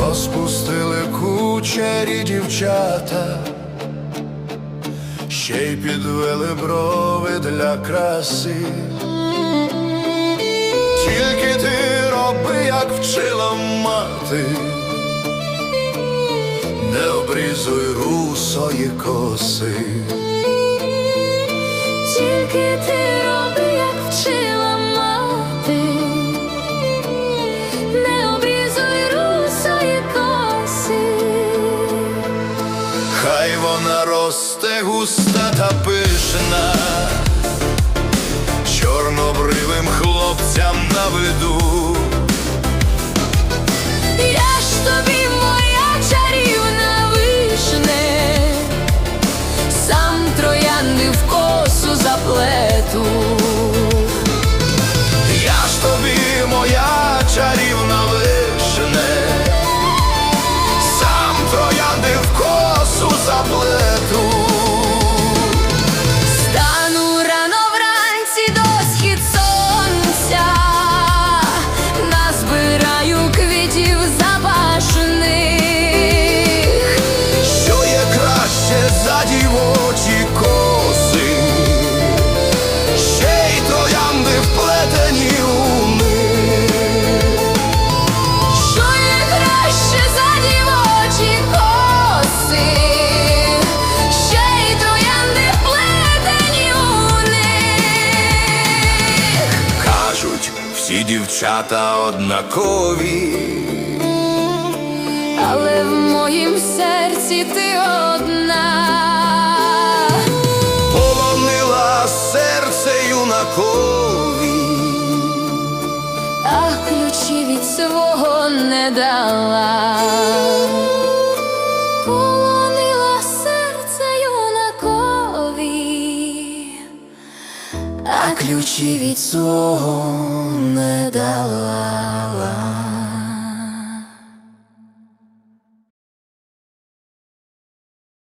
Розпустили кучері дівчата, ще й підвели брови для краси. Як вчила мати, не обрізуй русої коси. Тільки ти роби, як вчила мати, не обрізуй русої коси. Хай вона росте густа та пишна, всі дівчата однакові, Але в моїм серці ти одна, полонила серце юнакові. а ключі від свого не дала. А ключі від свого не дала.